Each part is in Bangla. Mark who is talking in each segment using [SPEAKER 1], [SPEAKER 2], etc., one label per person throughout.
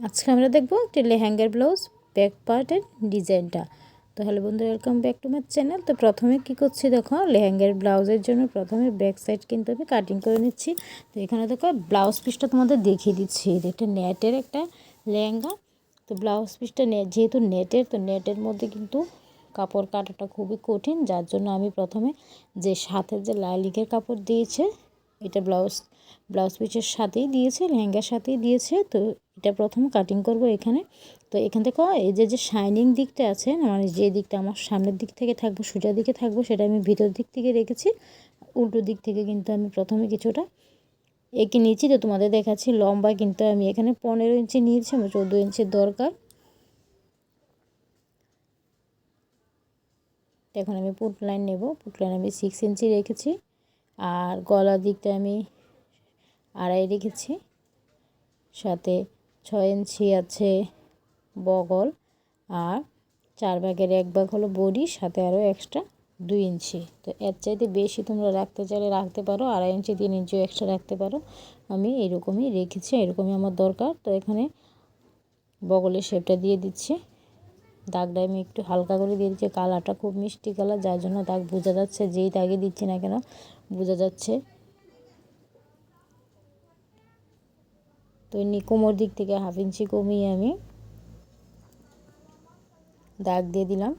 [SPEAKER 1] আজকে আমরা দেখব একটি লেহেঙ্গার ব্লাউজ, ব্যাক পার্টের ডিজাইনটা। তো হ্যালো বন্ধু welcome back to my channel তো প্রথমে কি করছি দেখো, লেহেঙ্গার ব্লাউজের জন্য প্রথমে ব্যাক সাইড কিন্তু আমি কাটিং করে নিচ্ছি। তো এখানে দেখো ব্লাউজ পিসটা তোমাদের দেখিয়ে দিচ্ছি। একটা নেটের একটা লেহেঙ্গা। তো ব্লাউজ পিসটা যেহেতু নেটের তো নেটের মধ্যে কিন্তু কাপড় কাটাটা খুবই কঠিন। যার জন্য আমি প্রথমে যে সাথে যে লাইলিকের কাপড় দিয়েছে, এটা ব্লাউজ ব্লাউজ পিসের সাথেই দিয়েছে, লেহেঙ্গার সাথেই দিয়েছে। তো এটা প্রথম কাটিং করব এখানে। তো এখান থেকে এই যে যে শাইনিং দিকটা আছে মানে যে দিকটা আমার সামনের দিক থেকে থাকব, সোজা দিকে থাকব, সেটা আমি ভিতর দিক থেকে রেখেছি। উল্টো দিক থেকে কিন্তু আমি প্রথমে কিছুটা এঁকে নিয়েছি। তো তোমাদের দেখাচ্ছি, লম্বা কিন্তু আমি এখানে পনেরো ইঞ্চি নিয়েছি, আমার চৌদ্দো ইঞ্চির দরকার। এখন আমি পুট লাইন নেব পুট লাইন আমি সিক্স ইঞ্চি রেখেছি। আর গলার দিকটা আমি আড়াই রেখেছি। সাথে ছয় ইঞ্চি আছে বগল আর চার ভাগের এক ভাগ হলো বডি, সাথে আরও এক্সট্রা দুই ইঞ্চি। তো এর চাইতে বেশি তোমরা রাখতে চাইলে রাখতে পারো, আড়াই ইঞ্চি, তিন ইঞ্চিও এক্সট্রা রাখতে পারো। আমি এরকমই রেখেছি, এরকমই আমার দরকার। তো এখানে বগলের শেপটা দিয়ে দিচ্ছি। দাগটা আমি একটু হালকা করে দিয়ে দিচ্ছি। কালারটা খুব মিষ্টি কালার, যার জন্য দাগ বোঝা যাচ্ছে, যেই দাগে দিচ্ছি না কেন, বোঝা যাচ্ছে তো এমনি কোমর দিক থেকে হাফ ইঞ্চি কমিয়ে আমি দাগ দিয়ে দিলাম।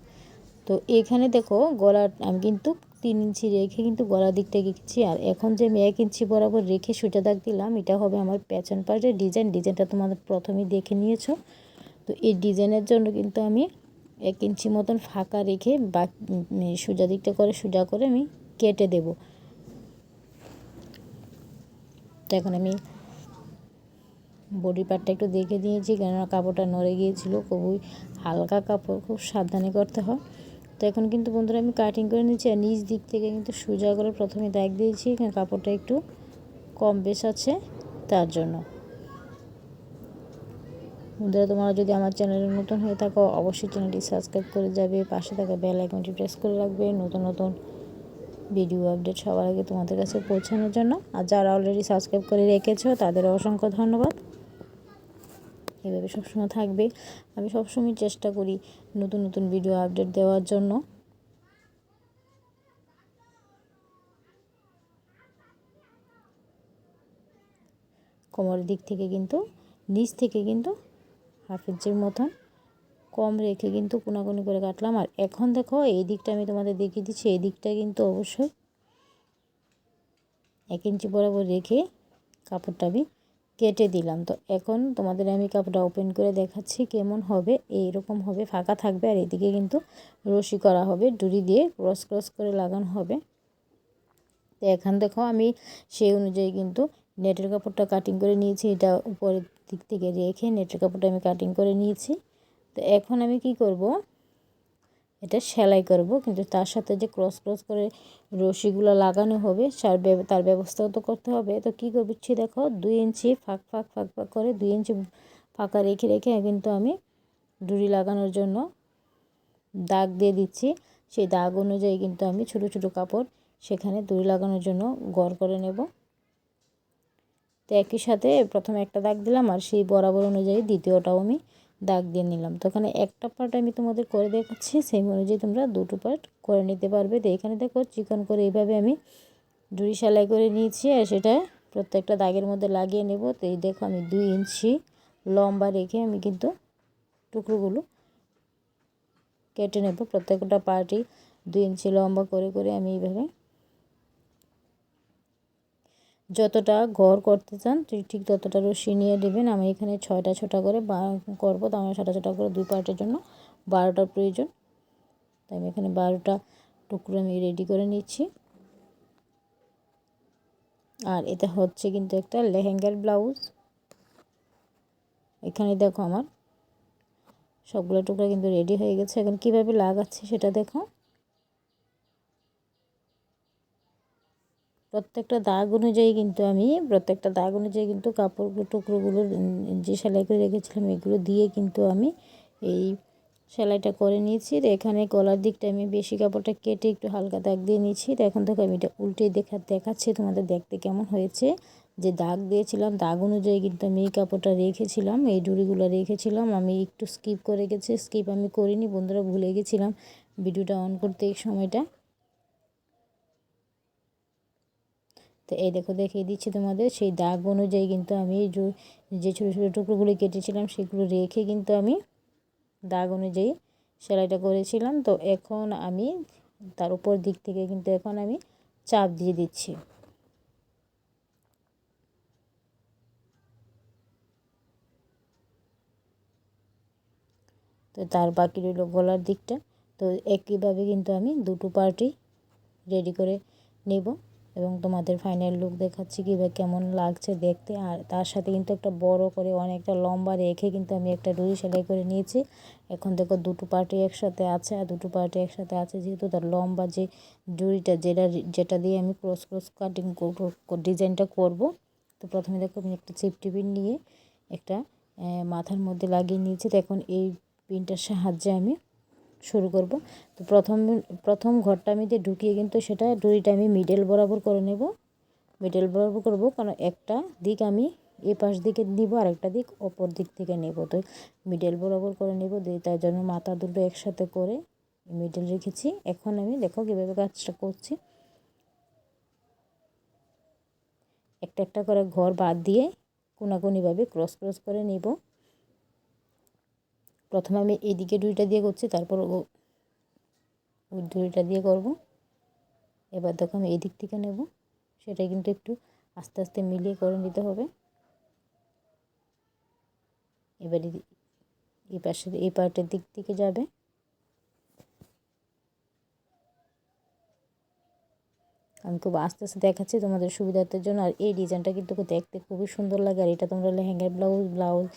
[SPEAKER 1] তো এখানে দেখো গলা, আমি কিন্তু তিন ইঞ্চি রেখে কিন্তু গলার দিকটা গেছি আর এখন যে আমি এক ইঞ্চি বরাবর রেখে সুটা দাগ দিলাম, এটা হবে আমার পেছন পার্টের ডিজাইন ডিজাইনটা তোমাদের প্রথমেই দেখে নিয়েছো। তো এই ডিজাইনের জন্য কিন্তু আমি এক ইঞ্চি মতন ফাঁকা রেখে বা সোজা দিকটা করে সোজা করে আমি কেটে দেব। তো এখন আমি বডি পার্টটা একটু দেখে দিয়েছি কেননা কাপড়টা নড়ে গিয়েছিল, খুবই হালকা কাপড়, খুব সাবধানে করতে হয়। তো এখন কিন্তু বন্ধুরা আমি কাটিং করে নিচ্ছি, আর নিচ দিক থেকে কিন্তু সোজা করে প্রথমে দাগ দিয়েছি কাপড়টা একটু কম বেশ আছে তার জন্য। বন্ধুরা, তোমরা যদি আমার চ্যানেলে নতুন হয়ে থাকো, অবশ্যই চ্যানেলটি সাবস্ক্রাইব করে যাবে, পাশে থাকা বেল আইকনটি প্রেস করে রাখবে, নতুন নতুন ভিডিও আপডেট সবার আগে তোমাদের কাছে পৌঁছানোর জন্য। আর যারা অলরেডি সাবস্ক্রাইব করে রেখেছো, তাদের অসংখ্য ধন্যবাদ। এভাবে সবসময় থাকবে। আমি সবসময় চেষ্টা করি নতুন নতুন ভিডিও আপডেট দেওয়ার জন্য। কোমরের দিক থেকে কিন্তু, নিচ থেকে কিন্তু হাফ ইঞ্চির মতন কম রেখে কিন্তু কোনাকুনি করে কাটলাম। আর এখন দেখো, এই দিকটা আমি তোমাদের দেখিয়ে দিচ্ছি। এই দিকটা কিন্তু অবশ্যই এক ইঞ্চি বরাবর রেখে কাপড়টা আমি কেটে দিলাম। তো এখন তোমাদের আমি কাপটা ওপেন করে দেখাচ্ছি কেমন হবে। এইরকম হবে, ফাঁকা থাকবে আর এদিকে কিন্তু রশি করা হবে, ডুরি দিয়ে ক্রস ক্রস করে লাগানো হবে। তো এখন দেখো আমি সেই অনুযায়ী কিন্তু নেটের কাপড়টা কাটিং করে নিয়েছি, এটা উপরের দিক থেকে রেখে নেটের কাপড়টা আমি কাটিং করে নিয়েছি। তো এখন আমি কি করব? এটা সেলাই করব, কিন্তু তার সাথে যে ক্রস ক্রস করে রশিগুলো লাগানো হবে তার তার ব্যবস্থাও তো করতে হবে। তো কী করছি দেখো, দুই ইঞ্চি ফাঁক ফাঁক ফাঁক ফাঁক করে দুই ইঞ্চি ফাঁকা রেখে রেখে কিন্তু আমি ডুরি লাগানোর জন্য দাগ দিয়ে দিচ্ছি। সেই দাগ অনুযায়ী কিন্তু আমি ছোটো ছোটো কাপড় সেখানে দড়ি লাগানোর জন্য গড় করে নেব। তো একই সাথে প্রথমে একটা দাগ দিলাম আর সেই বরাবর অনুযায়ী দ্বিতীয়টাও আমি দাগ দিয়ে নিলাম। তো ওখানে একটা পার্ট আমি তোমাদের করে দেখাচ্ছি, সেই অনুযায়ী তোমরা দুটো পার্ট করে নিতে পারবে। তো এখানে দেখো চিকন করে এইভাবে আমি ডুরি সেলাই করে নিয়েছি আর সেটা প্রত্যেকটা দাগের মধ্যে লাগিয়ে নেব। তো এই দেখো আমি দুই ইঞ্চি লম্বা রেখে আমি কিন্তু টুকরোগুলো কেটে নেব। প্রত্যেকটা পার্টই দুই ইঞ্চি লম্বা করে করে আমি এইভাবে যতটা ঘর করতে চান, ঠিক ততটা রশি নিয়ে দেবেন আমি এখানে ছয়টা ছটা করে বা, করব। তো আমার ছটা ছটা করে দুই পার্টের জন্য। বারোটা প্রয়োজন। তাই আমি এখানে বারোটা টুকরো আমি রেডি করে নিচ্ছি। আর এটা হচ্ছে কিন্তু একটা লেহেঙ্গার ব্লাউজ। এখানে দেখো আমার সবগুলো টুকরা কিন্তু রেডি হয়ে গেছে। এখন কীভাবে লাগাচ্ছি সেটা দেখো। প্রত্যেকটা দাগ অনুযায়ী কিন্তু আমি, প্রত্যেকটা দাগ অনুযায়ী কিন্তু কাপড় টুকরোগুলো যে সেলাই করে রেখেছিলাম এগুলো দিয়ে কিন্তু আমি এই সেলাইটা করে নিয়েছি। এখানে গলার দিকটা আমি বেশি কাপড়টা কেটে একটু হালকা দাগ দিয়ে নিয়েছি। এখন থেকে আমি এটা উল্টে দেখা দেখাচ্ছি, তোমাদের দেখতে কেমন হয়েছে। যে দাগ দিয়েছিলাম, দাগ অনুযায়ী কিন্তু আমি এই কাপড়টা রেখেছিলাম, এই ডুরিগুলো রেখেছিলাম। আমি একটু স্কিপ করে গেছি, স্কিপ আমি করিনি, বন্ধুরা ভুলে গেছিলাম ভিডিওটা অন করতে এই সময়টা। তো এই দেখো দেখিয়ে দিচ্ছি তোমাদের, সেই দাগ অনুযায়ী কিন্তু আমি যে ছোটো ছোটো টুকরোগুলি কেটেছিলাম সেগুলো রেখে কিন্তু আমি দাগ অনুযায়ী সেলাইটা করেছিলাম। তো এখন আমি তার উপর দিক থেকে কিন্তু এখন আমি চাপ দিয়ে দিচ্ছি। তো তার বাকি রইল গলার দিকটা। তো একইভাবে কিন্তু আমি দুটো পার্টি রেডি করে নেব। এবং তোমাদের ফাইনাল লুক দেখাচ্ছি কীভাবে কেমন লাগছে দেখতে। আর তার সাথে কিন্তু একটা বড় করে অনেকটা লম্বা রেখে কিন্তু আমি একটা রুই সেলাই করে নিয়েছি। এখন দেখো দুটো পার্টি একসাথে আছে আর দুটো পার্টি একসাথে আছে যেহেতু তার লম্বা যে ডুরিটা যেটা যেটা দিয়ে আমি ক্রস ক্রস কাটিং ডিজাইনটা করব। তো প্রথমে দেখো আমি একটা চিপ টিপিন নিয়ে একটা মাথার মধ্যে লাগিয়ে নিয়েছি। তো এখন এই পিনটার সাহায্যে আমি শুরু করব। তো প্রথম প্রথম ঘরটা আমি দিয়ে ঢুকিয়ে কিন্তু সেটা ডুরিটা আমি মিডল বরাবর করে নেব। মিডল বরাবর করব, কারণ একটা দিক আমি এ পাশ দিকে নিব আর একটা দিক অপর দিক থেকে নেব। তো মিডল বরাবর করে নেব, দিয়ে তার জন্য মাথা দুটো একসাথে করে মিডল রেখেছি। এখন আমি দেখো কীভাবে কাজটা করছি। একটা একটা করে ঘর বাদ দিয়ে কোনাকুনিভাবে ক্রস ক্রস করে নেব। প্রথমে আমি এদিকে ডুইটা দিয়ে করছি, তারপর ওই ডুইটা দিয়ে করব। এবার দেখো আমি এদিক থেকে নেব সেটা কিন্তু একটু আস্তে আস্তে মিলিয়ে করে নিতে হবে। এবার এই পাশের এই পার্টের দিক থেকে যাবে। আমি খুব আস্তে আস্তে দেখাচ্ছি তোমাদের সুবিধার্থের জন্য। আর এই ডিজাইনটা কিন্তু দেখতে খুবই সুন্দর লাগে। আর এটা তোমরা লেহেঙ্গার ব্লাউজ ব্লাউজ,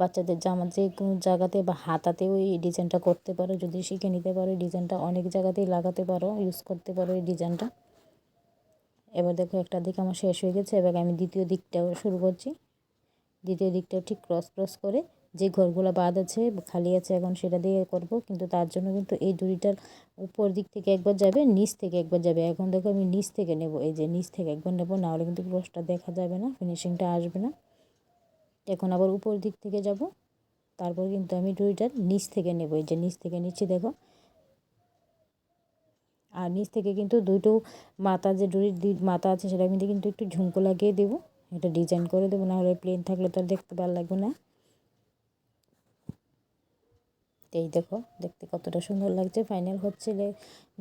[SPEAKER 1] বাচ্চাদের জামা যে কোনো জায়গাতে বা হাতাতেও এই ডিজাইনটা করতে পারো। যদি শিখে নিতে পারো, এই ডিজাইনটা অনেক জায়গাতেই লাগাতে পারো ইউজ করতে পারো এই ডিজাইনটা। এবার দেখো একটা দিক আমার শেষ হয়ে গেছে। এবার আমি দ্বিতীয় দিকটাও শুরু করছি। দ্বিতীয় দিকটাও ঠিক ক্রস ক্রস করে যে ঘরগুলো বাদ আছে, খালি আছে এখন সেটা দিয়ে করব। কিন্তু তার জন্য কিন্তু এই দড়িটার উপর দিক থেকে একবার যাবে, নিচ থেকে একবার যাবে। এখন দেখো আমি নিচ থেকে নেব, এই যে নিচ থেকে একবার নেব, নাহলে কিন্তু ক্রসটা দেখা যাবে না ফিনিশিংটা আসবে না। এখন আবার উপর দিক থেকে যাব, তারপর কিন্তু আমি দড়িটার নিচ থেকে নেব। এই যে নিচ থেকে নিচ্ছি, দেখো। আর নিচ থেকে কিন্তু দুটো মাথা যে ডুরির মাথা আছে সেটা কিন্তু একটু ঝুমকো লাগিয়ে দেবো। এটা ডিজাইন করে দেবো, নাহলে প্লেন থাকলে তো আর দেখতে ভালো লাগবে না। এই দেখো, দেখতে কতটা সুন্দর লাগছে। ফাইনাল হচ্ছে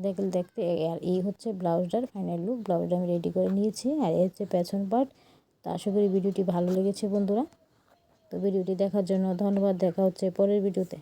[SPEAKER 1] দেখলে দেখতে, আর এই হচ্ছে ব্লাউজটার ফাইনাল লুক ব্লাউজটা আমি রেডি করে নিয়েছি, আর এই হচ্ছে পেছন পার্ট তো আশা করি ভিডিওটি ভালো লেগেছে বন্ধুরা। তো ভিডিওটি দেখার জন্য ধন্যবাদ, দেখা হচ্ছে পরের ভিডিওতে।